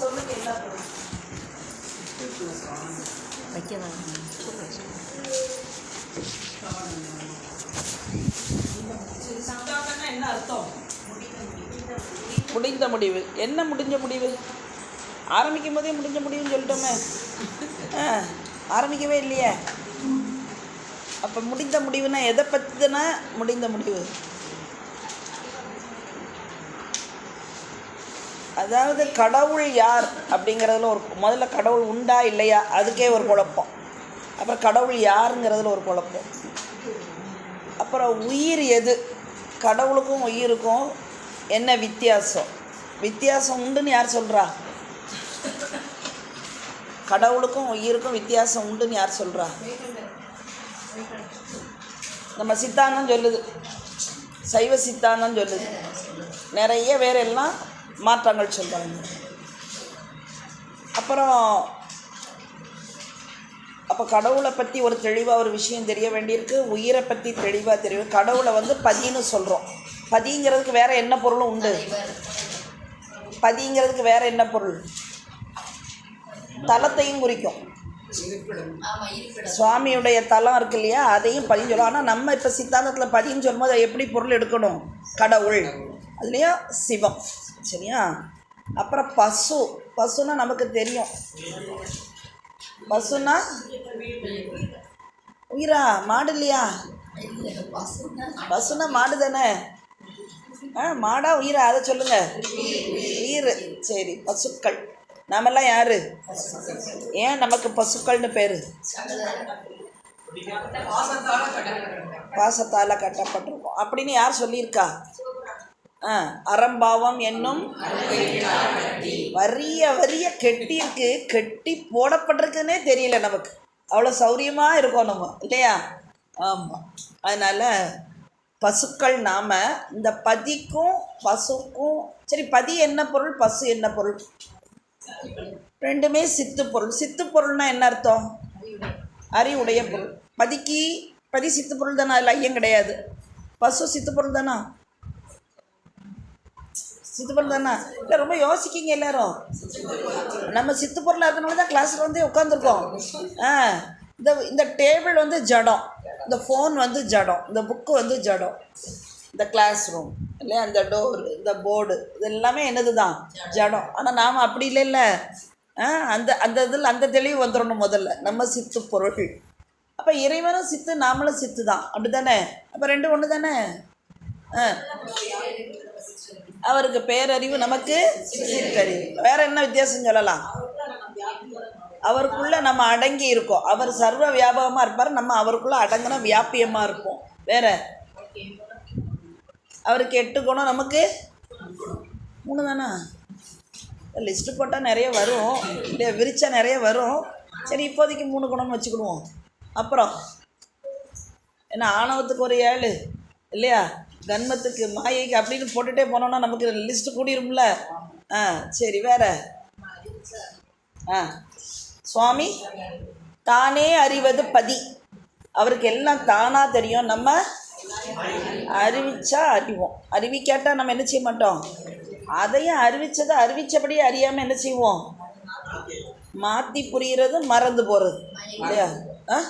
சொல்லுங்க என்ன அர்த்தம்? முடிந்த முடிவு. என்ன முடிஞ்ச முடிவு? ஆரம்பிக்கும் போதே முடிஞ்ச முடிவுன்னு சொல்லிட்டோமே. ஆரம்பிக்கவே இல்லையே. அப்போ முடிந்த முடிவுனா எதை பற்றினா முடிந்த முடிவு? அதாவது கடவுள் யார் அப்படிங்கிறதுல ஒரு முதல்ல கடவுள் உண்டா இல்லையா? அதுக்கே ஒரு குழப்பம். அப்புறம் கடவுள் யாருங்கிறதுல ஒரு குழப்பம். அப்புறம் உயிர் எது? கடவுளுக்கும் உயிருக்கும் என்ன வித்தியாசம்? வித்தியாசம் உண்டுன்னு யார் சொல்கிறா கடவுளுக்கும் உயிருக்கும் வித்தியாசம் உண்டுன்னு யார் சொல்கிறா நம்ம சித்தாந்தம் சொல்லுது. சைவ சித்தாந்தம் சொல்லுது. நிறைய பேர் எல்லாம் மாற்றங்கள் சொல்கிறாங்க அப்புறம் அப்போ கடவுளை பற்றி ஒரு தெளிவாக ஒரு விஷயம் தெரிய வேண்டியிருக்கு. உயிரை பற்றி தெளிவாக தெரியும் கடவுளை வந்து பதின்னு சொல்கிறோம் பதிங்கிறதுக்கு வேறு என்ன பொருளும் உண்டு? பதிங்கிறதுக்கு வேற என்ன பொருள்? தலத்தையும் குறிக்கும். சுவாமியுடைய தலம் இருக்கு இல்லையா? அதையும் பதின்னு சொல்லுவோம் ஆனால் நம்ம இப்போ சித்தாந்தத்தில் பதின்னு சொல்லும்போது எப்படி பொருள் எடுக்கணும்? கடவுள். அதுலேயும் சிவம் சரியா? அப்புறம் பசு பசுன்னா நமக்கு தெரியும். பசுனா உயிரா மாடு இல்லையா? பசுனா மாடு தானே? ஆ மாடா உயிரா? அதை சொல்லுங்க. உயிர். சரி பசுக்கள். நாமெல்லாம் யாரு? ஏன் நமக்கு பசுக்கள்னு பேர்? பாசத்தால் கட்டப்பட்டிருக்கோம். அப்படின்னு யார் சொல்லியிருக்கா? அறம்பாவம் என்னும் வரிய வரிய கெட்டியிருக்கு. கெட்டி போடப்பட்டிருக்குன்னே தெரியல நமக்கு. அவ்வளோ சௌரியமாக இருக்கோம் நம்ம இல்லையா? ஆமாம் அதனால் பசுக்கள் நாம் இந்த பதிக்கும் பசுக்கும் சரி பதி என்ன பொருள் பசு என்ன பொருள்? ரெண்டுமே சித்து பொருள். சித்து பொருள்னா என்ன அர்த்தம்? அறிவுடைய பொருள். பதிக்கு பதி சித்து பொருள் தானே அதில் ஐயம் கிடையாது. பசு சித்து பொருள் தானா? சித்து பொருள் தானே? இல்லை ரொம்ப யோசிக்கிங்க எல்லாரும். நம்ம சித்து பொருளாக இருக்கனால தான் கிளாஸில் வந்து உட்காந்துருக்கோம் ஆ இந்த இந்த டேபிள் வந்து ஜடம். இந்த ஃபோன் வந்து ஜடம். இந்த புக்கு வந்து ஜடம். இந்த கிளாஸ் ரூம் இல்லையா இந்த டோர் இந்த போர்டு இது எல்லாமே என்னது தான் ஜடம். ஆனால் நாம் அப்படி இல்லைல்ல. ஆ அந்த அந்த இதில் அந்த தெளிவு வந்துடணும் முதல்ல. நம்ம சித்து பொருள் அப்போ இறைவனும் சித்து நாமளும் சித்து தான் அப்படி தானே அப்போ ரெண்டு ஒன்று தானே ஆ. அவருக்கு பேரறிவு நமக்கு சிற்றறிவு வேற என்ன வித்தியாசம் சொல்லலாம்? அவருக்குள்ள நம்ம அடங்கி இருக்கோம். அவர் சர்வ வியாபகமாக இருப்பார். நம்ம அவருக்குள்ள அடங்கின வியாபியமாக இருப்போம். வேற? அவருக்கு எட்டு குணம் நமக்கு மூணு தானா? லிஸ்ட்டு போட்டால் நிறைய வரும். இல்லையா விரிச்சா நிறைய வரும். சரி இப்போதைக்கு மூணு குணம்னு வச்சுக்கிடுவோம். அப்புறம்? ஏன்னா ஆணவத்துக்கு ஒரு ஏழு. இல்லையா? கன்மத்துக்கு மாயைக்கு அப்படின்னு போட்டுகிட்டே போனோம்னா நமக்கு லிஸ்ட்டு கூடிரும்ல. ஆ சரி வேற. ஆ சுவாமி தானே அறிவது பதி. அவருக்கு எல்லாம் தானாக தெரியும். நம்ம அறிவிச்சா அறிவோம். அறிவிக்காட்டால் நம்ம என்ன செய்ய மாட்டோம்? அதையும் அறிவிச்சதை அறிவித்தபடியே அறியாமல் என்ன செய்வோம்? மாற்றி புரிகிறது மறந்து போகிறது இல்லையா? ஆ?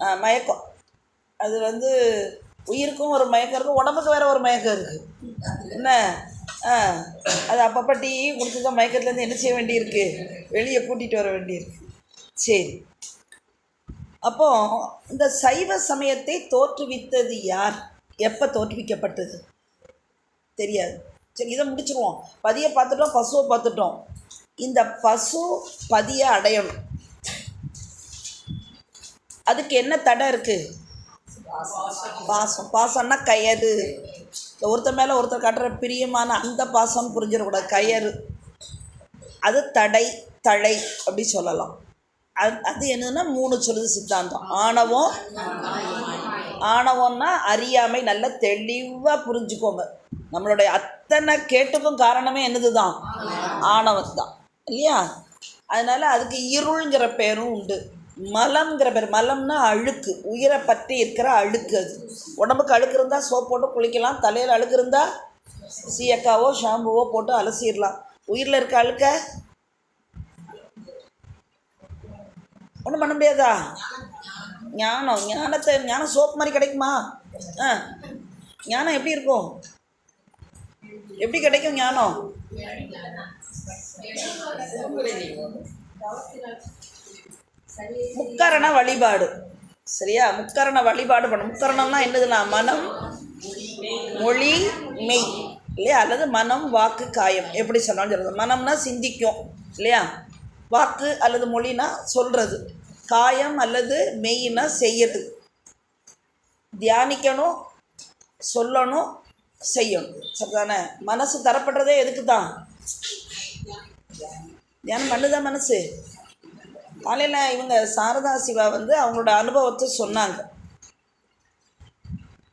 ஆ மயக்கம். அது வந்து உயிருக்கும் ஒரு மயக்கம் இருக்குது உடம்புக்கு வேறு ஒரு மயக்கம் இருக்குது என்ன? ஆ. அது அப்பப்போ டீ குடிச்சுதான் மயக்கத்துலேருந்து என்ன செய்ய வேண்டியிருக்கு? வெளியே கூட்டிகிட்டு வர வேண்டியிருக்கு. சரி. அப்போ இந்த சைவ சமயத்தை தோற்றுவித்தது யார்? எப்போ தோற்றுவிக்கப்பட்டது? தெரியாது. சரி இதை முடிச்சிருவோம். பதியை பார்த்துட்டோம் பசுவை பார்த்துட்டோம். இந்த பசு பதியை அடையணும். அதுக்கு என்ன தடை இருக்குது பாசம். பாசம்னா கயறு. இந்த ஒருத்தர் மேலே ஒருத்தர் காட்டுற பிரியமான அந்த பாசம் புரிஞ்சிடக்கூடாது. கயறு. அது தடை தழை அப்படி சொல்லலாம். அது அது என்னன்னா மூணு சொல்லுது சித்தாந்தம். ஆணவம் ஆணவம்னா அறியாமை நல்லா தெளிவாக புரிஞ்சுக்கோங்க. நம்மளுடைய அத்தனை கேட்டுக்கும் காரணமே என்னது தான் ஆணவம் தான் இல்லையா? அதனால் அதுக்கு இருள்ங்கிற பேரும் உண்டு. மலம்ங்கிற பேர் மலம்னா அழுக்கு. உயிரை பற்றி இருக்கிற அழுக்கு அது. உடம்புக்கு அழுக்கு இருந்தால் சோப் போட்டு குளிக்கலாம் தலையில் அழுக்கு இருந்தால் சீயக்காவோ ஷாம்புவோ போட்டு அலசிடலாம். உயிரில் இருக்க அழுக்க? ஒன்றும் பண்ண முடியாதா? ஞானம் ஞானத்தை ஞானம் சோப்பு மாதிரி கிடைக்குமா? ஆ. ஞானம் எப்படி இருக்கும்? எப்படி கிடைக்கும் ஞானம்? முக்கரண வழிபாடு. சரியா? முக்கரண வழிபாடு பண்ண முக்கரணம்னா என்னதுன்னா மனம் மொழி மெய். இல்லையா? அல்லது மனம் வாக்கு காயம். எப்படி சொன்னாலும் சொல்கிறது மனம்னா சிந்திக்கும். இல்லையா? வாக்கு அல்லது மொழினா சொல்கிறது காயம் அல்லது மெய்னா செய்யறது. தியானிக்கணும் சொல்லணும் செய்யணும். சரிதானே? மனசு தரப்படுறதே எதுக்கு தான் தியானம் பண்ணுதான் மனசு? காலையில் இவங்க சாரதா சிவா வந்து அவங்களோட அனுபவத்தை சொன்னாங்க.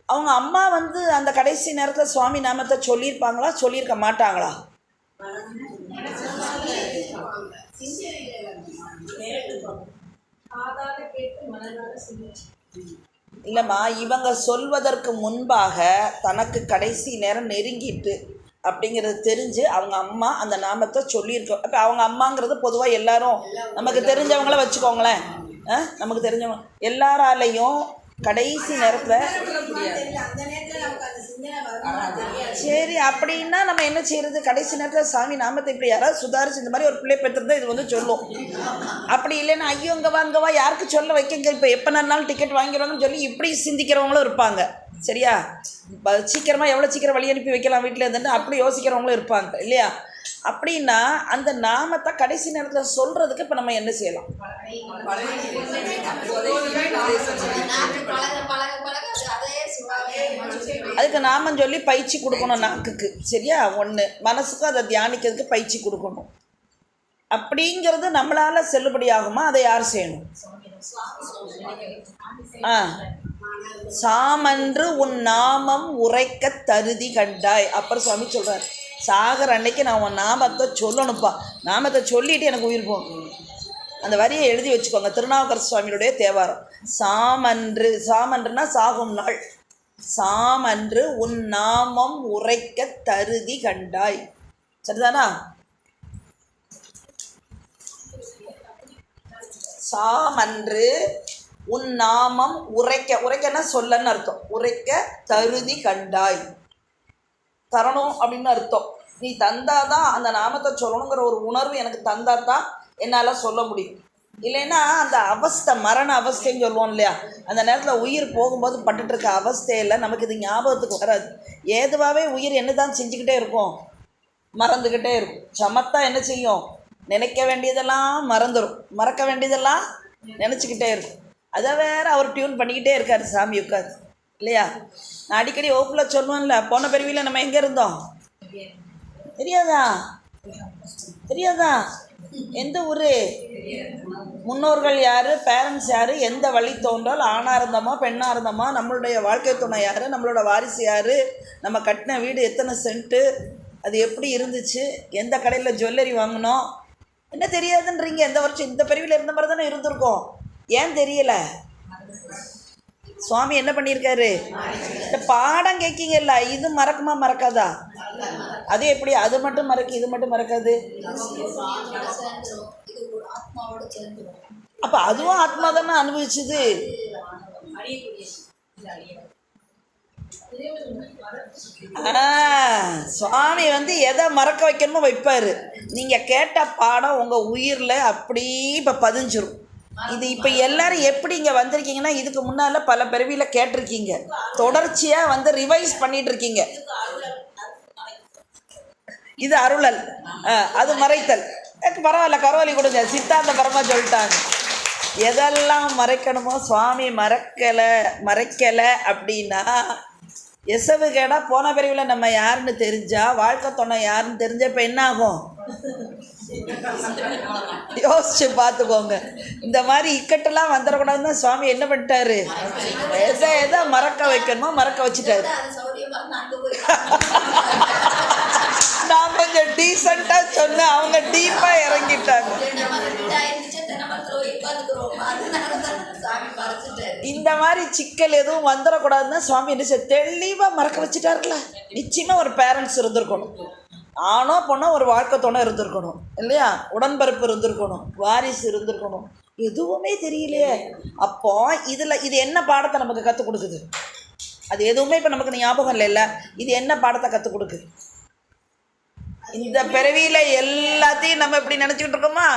அவங்க அம்மா வந்து அந்த கடைசி நேரத்தில் சுவாமி நாமத்தை சொல்லியிருப்பாங்களா? சொல்லியிருக்க மாட்டாங்களா? இல்லைம்மா இவங்க சொல்வதற்கு முன்பாக தனக்கு கடைசி நேரம் நெருங்கிட்டு அப்படிங்கிறது தெரிஞ்சு அவங்க அம்மா அந்த நாமத்தை சொல்லியிருக்கோம். அப்போ அவங்க அம்மாங்கிறது பொதுவாக எல்லாரும் நமக்கு தெரிஞ்சவங்கள வச்சுக்கோங்களேன். ஆ? நமக்கு தெரிஞ்சவங்க. எல்லாராலையும் கடைசி நேரத்தில் சரி அப்படின்னா நம்ம என்ன செய்யறது கடைசி நேரத்தில் சாமி நாமத்தை இப்படி யாராவது சுதாரிச்சு இந்த மாதிரி ஒரு பிள்ளை பெற்றிருந்தா இது வந்து சொல்லும். அப்படி இல்லைன்னா ஐயோ இங்கே வா இங்கே வா யாருக்கு சொல்ல வைக்கங்க? இப்போ எப்போ நாளும் டிக்கெட் வாங்கிடுவாங்கன்னு சொல்லி இப்படி சிந்திக்கிறவங்களும் இருப்பாங்க. சரியா? சீக்கிரமாக எவ்வளோ சீக்கிரம் வழி அனுப்பி வைக்கலாம் வீட்டில் இருந்துட்டு அப்படி யோசிக்கிறவங்களும் இருப்பாங்க இல்லையா? அப்படின்னா அந்த நாமத்தை கடைசி நேரத்தில் சொல்கிறதுக்கு இப்போ நம்ம என்ன செய்யலாம்? அதுக்கு நாமம் சொல்லி பயிற்சி கொடுக்கணும் நாக்குக்கு சரியா? ஒன்று மனசுக்கு அதை தியானிக்கிறதுக்கு பயிற்சி கொடுக்கணும். அப்படிங்கிறது நம்மளால் செல்லுபடியாகுமா? அதை யார் செய்யணும்? சாமன்று உன் நாமம் உரைக்க தருதி கண்டாய். அப்புறம் சுவாமி சொல்கிறார் சாகர் அன்னைக்கு நான் உன் நாமத்தை சொல்லணும்ப்பா. நாமத்தை சொல்லிட்டு எனக்கு உயிர் போகும் அந்த வரியை எழுதி வச்சுக்கோங்க. திருநாவுக்கரசு சுவாமியுடைய தேவாரம். சாமன்று சாமன்றுனா சாகும் நாள். சாமன்று உன் நாமம் உரைக்க தருதி கண்டாய். சரிதானா? சாமன்று உன் நாமம் உரைக்க உரைக்கன்னா சொல்லன்னு அர்த்தம். உரைக்க தருதி கண்டாய். தரணும் அப்படின்னு அர்த்தம். நீ தந்தாதான் அந்த நாமத்தை சொல்லணுங்கிற ஒரு உணர்வு எனக்கு தந்தாதான் என்னால் சொல்ல முடியும். இல்லைன்னா அந்த அவஸ்தை மரண அவஸ்தைன்னு சொல்லுவோம் இல்லையா? அந்த நேரத்தில் உயிர் போகும்போது பட்டுட்டு இருக்க அவஸ்தையில் நமக்கு இது ஞாபகத்துக்கு வராது. ஏதுவாகவே உயிர் என்ன தான் செஞ்சுக்கிட்டே இருக்கும்? மறந்துக்கிட்டே இருக்கும். சமத்தா என்ன செய்யும்? நினைக்க வேண்டியதெல்லாம் மறந்துடும் மறக்க வேண்டியதெல்லாம் நினச்சிக்கிட்டே இருக்கும். அதை வேற அவர் டியூன் பண்ணிக்கிட்டே இருக்கார் சாமி உட்கார் இல்லையா? நான் அடிக்கடி ஓப்பில் சொல்லுவேன்ல போன பிறவியில் நம்ம எங்கே இருந்தோம்? தெரியாதா? தெரியாதா? எந்த ஊர்? முன்னோர்கள் யார்? பேரண்ட்ஸ் யார்? எந்த வழி தோன்றால்? ஆணாக இருந்தோமா பெண்ணாக இருந்தோமா? நம்மளுடைய வாழ்க்கை துணை யார்? நம்மளோட வாரிசு யார்? நம்ம கட்டின வீடு எத்தனை சென்ட்டு அது எப்படி இருந்துச்சு? எந்த கடையில் ஜுவல்லரி வாங்கினோம்? என்ன தெரியாதுன்றீங்க? எந்த வருஷம் இந்த பிரிவில் இருந்த மாதிரி தானே இருந்திருக்கோம். ஏன் தெரியல? சுவாமி என்ன பண்ணியிருக்காரு? இந்த பாடம் கேட்கீங்கல்ல இது மறக்குமா மறக்காதா? அது எப்படி? அது மட்டும் மறக்கு இது மட்டும் மறக்காது. அப்போ அதுவும் ஆத்மா தானே அனுபவிச்சுது. சுவாமி வந்து எதை மறக்க வைக்கணுமோ வைப்பார். நீங்கள் கேட்ட பாடம் உங்கள் உயிரில் அப்படி இப்போ பதிஞ்சிரும். இது இப்போ எல்லாரும் எப்படி இங்கே வந்திருக்கீங்கன்னா இதுக்கு முன்னால் பல பிறவியில் கேட்டிருக்கீங்க. தொடர்ச்சியாக வந்து ரிவைஸ் பண்ணிகிட்டு இருக்கீங்க இது அருளல். ஆ, அது மறைத்தல். எனக்கு பரவாயில்ல கரவலி கொடுங்க. சித்தாந்த பரமா சொல்லிட்டாங்க. எதெல்லாம் மறைக்கணுமோ சுவாமி மறக்கலை மறைக்கலை அப்படின்னா எசவு கேடா போன பிரிவில் நம்ம யாருன்னு தெரிஞ்சா வாழ்க்கை துணை யாருன்னு தெரிஞ்ச இப்போ என்ன ஆகும் யோசிச்சு பார்த்துக்கோங்க. இந்த மாதிரி இக்கட்டெல்லாம் வந்துடக்கூடாதுன்னு தான் சுவாமி என்ன பண்ணிட்டாரு? எதை எதை மறக்க வைக்கணுமோ மறக்க வச்சுட்டாரு. நான் கொஞ்சம் டீசெண்டாக சொன்னேன். அவங்க டீப்பாக இறங்கிட்டாங்க. இந்த மாதிரி சிக்கல் எதுவும் வந்துடக்கூடாதுன்னு சுவாமி என்ன செய்ய தெளிவாக மறக்க வச்சுட்டாருல நிச்சயமாக ஒரு பேரண்ட்ஸ் இருந்திருக்கணும். ஆணோ பொண்ணோ ஒரு வாழ்க்கை துணை இருந்திருக்கணும். இல்லையா? உடன்பிறப்பு இருந்திருக்கணும். வாரிசு இருந்திருக்கணும். எதுவுமே தெரியலையே. அப்போ இதில் இது என்ன பாடத்தை நமக்கு கற்றுக் கொடுக்குது? அது எதுவுமே இப்போ நமக்கு ஞாபகம் இல்லைல்ல. இது என்ன பாடத்தை கற்றுக் கொடுக்குது? இந்த பிறவியில் எல்லாத்தையும் நம்ம இப்படி நினச்சிக்கிட்டு இருக்கோமா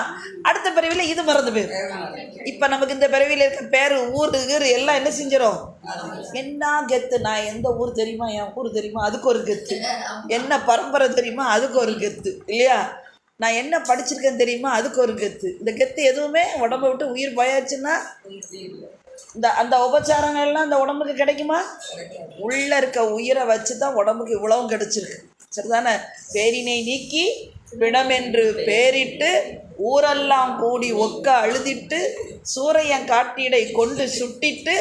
அடுத்த பிறவியில் இது மறந்து போயிடும் இப்போ நமக்கு இந்த பிறவியில் இருக்க பேர் ஊர் கீர் எல்லாம் என்ன செஞ்சிடும் என்ன கெத்து? நான் எந்த ஊர் தெரியுமா? என் ஊர் தெரியுமா? அதுக்கு ஒரு கெத்து. என்ன பரம்பரை தெரியுமா? அதுக்கு ஒரு கெத்து. இல்லையா? நான் என்ன படிச்சிருக்கேன் தெரியுமா? அதுக்கு ஒரு கெத்து. இந்த கெத்து எதுவுமே உடம்பை விட்டு உயிர் போயாச்சுன்னா இந்த அந்த உபச்சாரங்கள்லாம் அந்த உடம்புக்கு கிடைக்குமா? உள்ளே இருக்க உயிரை வச்சு தான் உடம்புக்கு இவ்வளவும் கிடைச்சிருக்கு. சரிதானே? பேரினை நீக்கி பிணமென்று பேரிட்டு ஊரெல்லாம் கூடி ஒக்க அழுதிட்டு சூரையன் காட்டீடை கொண்டு சுட்டிட்டு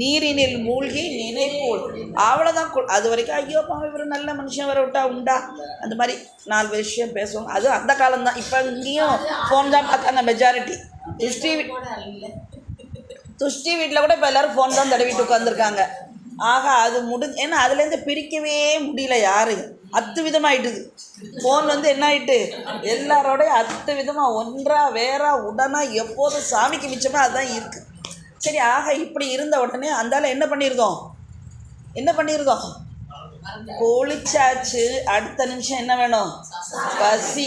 நீரினில் மூழ்கி நினைப்போல். அவ்வளோதான் அது வரைக்கும் ஐயோ பாவம் இவர் நல்ல மனுஷன் வர விட்டா உண்டா? அந்த மாதிரி நாலு விஷயம் பேசுவோம் அது அந்த காலம்தான். இப்போ இங்கேயும் ஃபோன் தான் பார்த்தாங்க மெஜாரிட்டி ஹிஸ்ட்ரி துஷ்டி வீட்டில் கூட இப்போ எல்லாரும் ஃபோன் தான் தடவிட்டு உட்காந்துருக்காங்க ஆக அது முடி ஏன்னா அதுலேருந்து பிரிக்கவே முடியல யாரையும் அத்து விதமாயிட்டுது ஃபோன் வந்து என்ன ஆயிட்டு எல்லாரோடய அத்து விதமாக ஒன்றா வேறா உடனா எப்போதும் சாமிக்கு மிச்சமாக அதுதான் இருக்குது சரி ஆக இப்படி இருந்த உடனே அந்தால என்ன பண்ணியிருந்தோம் என்ன பண்ணியிருந்தோம் குளிச்சாச்சு. அடுத்த நிமிஷம் என்ன வேணும்? பசி.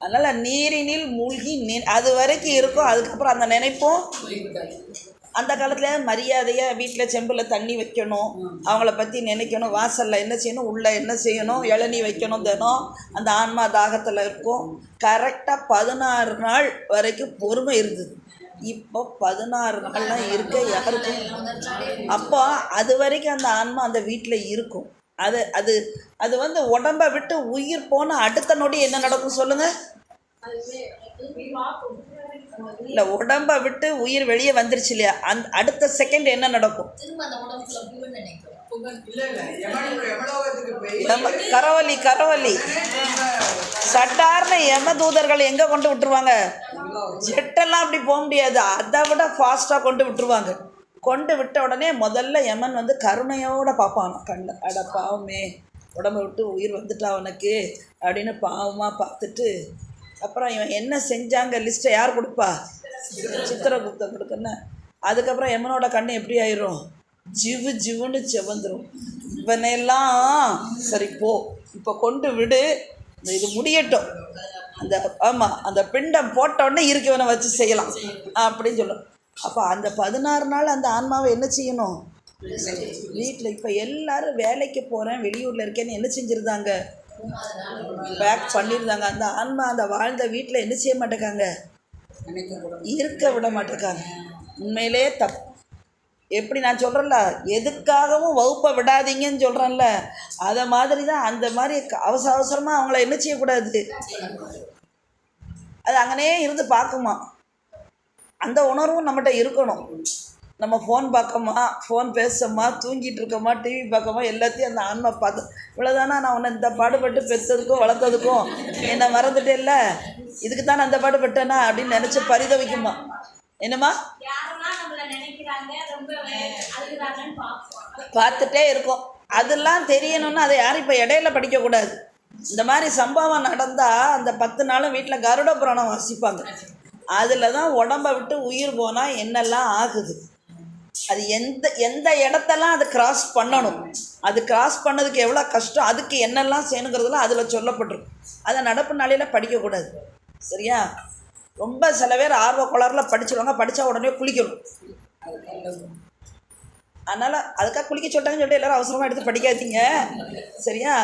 அதனால் நீரினில் மூழ்கி நீ அது வரைக்கும் இருக்கும். அதுக்கப்புறம் அந்த நினைப்பும் அந்த காலத்தில் மரியாதையாக வீட்டில் செம்பில் தண்ணி வைக்கணும். அவங்கள பற்றி நினைக்கணும். வாசலில் என்ன செய்யணும்? உள்ளே என்ன செய்யணும்? இளநீ வைக்கணும் தினம். அந்த ஆன்மா தாகத்தில் இருக்கும். கரெக்டாக பதினாறு நாள் வரைக்கும் பொறுமை இருந்தது. இப்போ பதினாறு நாள்லாம் இருக்க யாருக்கும்? அப்போ அது வரைக்கும் அந்த ஆன்மா அந்த வீட்டில் இருக்கும். அது அது அது வந்து உடம்பை விட்டு உயிர் போன அடுத்த நொடி என்ன நடக்கும் சொல்லுங்கள் இல்லை உடம்பை விட்டு உயிர் வெளியே வந்துருச்சு இல்லையா? அந்த அடுத்த செகண்ட் என்ன நடக்கும்? யம கரவலி கரவலி சட்டார்னு யம தூதர்கள் எங்கே கொண்டு விட்டுருவாங்க? ஜெட்டெல்லாம் அப்படி போக முடியாது. அதை விட ஃபாஸ்ட்டாக கொண்டு விட்டுருவாங்க. கொண்டு விட்ட உடனே முதல்ல யமன் வந்து கருணையோடு பார்ப்பான். கண்ணு அட பாவமே உடம்பை விட்டு உயிர் வந்துட்டா அவனுக்கு அப்படின்னு பாவமாக பார்த்துட்டு அப்புறம் இவன் என்ன செஞ்சாங்க? லிஸ்ட்டை யார் கொடுப்பா? சித்திரகுப்தன் கொடுக்கணும் அதுக்கப்புறம் யமனோட கண்ணு எப்படி ஆயிரும்? ஜிவு ஜிவுன்னு செவந்துடும் இவனையெல்லாம் சரி போ இப்போ கொண்டு விடு. இந்த இது முடியட்டும். அந்த ஆமாம் அந்த பிண்டம் போட்ட உடனே இருக்கு இவனை வச்சு செய்யலாம். அப்படின்னு சொல்லும். அப்போ அந்த பதினாறு நாள் அந்த ஆன்மாவை என்ன செய்யணும்? வீட்டில் இப்போ எல்லாரும் வேலைக்கு போகிறேன் வெளியூரில் இருக்கேன்னு என்ன செஞ்சுருந்தாங்க? பேக் பண்ணியிருந்தாங்க அந்த ஆன்மா அந்த வாழ்ந்த வீட்டில் என்ன செய்ய மாட்டேக்காங்க? இருக்க விட மாட்டேக்காங்க. உண்மையிலே தப் எப்படி நான் சொல்கிறேன்ல எதுக்காகவும் வகுப்பை விடாதீங்கன்னு சொல்கிறேன்ல அதை மாதிரி தான் அந்த மாதிரி அவசர அவசரமாக அவங்கள என்ன செய்யக்கூடாது? அது அங்கனே இருந்து பார்க்குமா? அந்த உணர்வும் நம்மகிட்ட இருக்கணும். நம்ம ஃபோன் பார்க்கமா ஃபோன் பேசமா தூங்கிட்டு இருக்கோமா டிவி பார்க்கமா எல்லாத்தையும் அந்த ஆன்மா பார்த்து இவ்வளோதானா நான் உன்னை இந்த பாடுபட்டு பெற்றதுக்கும் வளர்த்ததுக்கும் என்னை மறந்துட்டேல்ல? இதுக்கு தான் அந்த பாடுபட்டேனா அப்படின்னு நினச்சி பரிதவிக்குமா? என்னம்மா? பார்த்துட்டே இருக்கோம். அதெல்லாம் தெரியணும்னா அதை யாரும் இப்போ இடையில படிக்கக்கூடாது. இந்த மாதிரி சம்பவம் நடந்தால் அந்த பத்து நாளும் வீட்டில் கருட புராணம் வாசிப்பாங்க. அதில் தான் உடம்பை விட்டு உயிர் போனால் என்னெல்லாம் ஆகுது? அது எந்த எந்த இடத்தெல்லாம் அது கிராஸ் பண்ணணும்? அது கிராஸ் பண்ணதுக்கு எவ்வளோ கஷ்டம்? அதுக்கு என்னெல்லாம் செய்யணுங்கிறதுலாம் அதில் சொல்லப்பட்டிருக்கும் அதை நடப்பு நாளையில் படிக்கக்கூடாது. சரியா? ரொம்ப சில பேர் ஆர்வ குளரில் படிச்சிருவாங்க. படித்தா உடனே குளிக்கணும். அதனால் அதுக்காக குளிக்க சொல்லிட்டாங்கன்னு சொல்லிட்டு எல்லோரும் அவசரமாக எடுத்து படிக்காதீங்க. சரியா?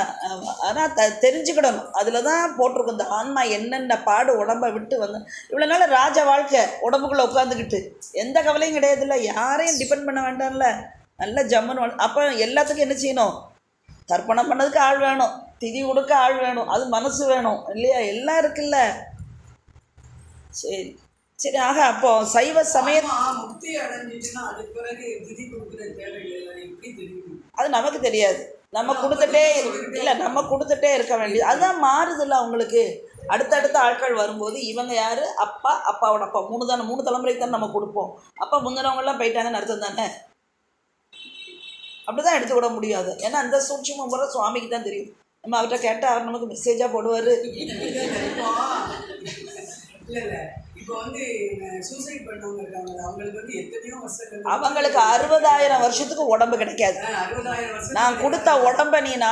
ஆனால் த தெரிஞ்சுக்கிடணும் அதில் தான் போட்டிருக்கும். இந்த ஆன்மா என்னென்ன பாடு உடம்பை விட்டு வந்து இவ்வளோ நாள் ராஜ வாழ்க்கை உடம்புக்குள்ளே உட்காந்துக்கிட்டு எந்த கவலையும் கிடையாது இல்லை யாரையும் டிபெண்ட் பண்ண வேண்டாம்ல. நல்ல ஜம்முன்னு வாழ் அப்போ எல்லாத்துக்கும் என்ன செய்யணும்? தர்ப்பணம் பண்ணதுக்கு ஆள் வேணும். திதி கொடுக்க ஆள் வேணும். அது மனசு வேணும். இல்லையா? எல்லாம் இருக்குல்ல. சரி. சரி ஆக அப்போ சைவ சமய முக்தி அடைஞ்சிட்டுன்னா அதுக்கு பிறகு திதி கொடுக்குற தேவையில்லை எப்படி தெரியும்? அது நமக்கு தெரியாது. நம்ம கொடுத்துட்டே இல்லை நம்ம கொடுத்துட்டே இருக்க வேண்டியது. அதுதான் மாறுதில்ல அவங்களுக்கு. அடுத்தடுத்த ஆட்கள் வரும்போது இவங்க யார்? அப்பா அப்பாவோட அப்பா. மூணு தானே மூணு தலைமுறைக்கு தானே நம்ம கொடுப்போம். அப்பா முந்தினவங்கெல்லாம் போயிட்டாங்கன்னு அர்த்தம் தானே? அப்படி தான் எடுத்துக்கிட முடியாது. ஏன்னா அந்த சூட்சும முறை சுவாமிக்கு தான் தெரியும். நம்ம அவர்கிட்ட கேட்டால் அவர் நமக்கு மெசேஜாக போடுவார். இல்ல. இப்போ வந்து சூசைட் பண்ணவங்க இருக்காங்க அவங்களுக்கு வந்து எத்தனையோ வருஷங்கள் அவங்களுக்கு அறுபதாயிரம் வருஷத்துக்கு உடம்பு கிடைக்காது. அறுபதாயிரம் வருஷம் நான் கொடுத்த உடம்ப நீ நான்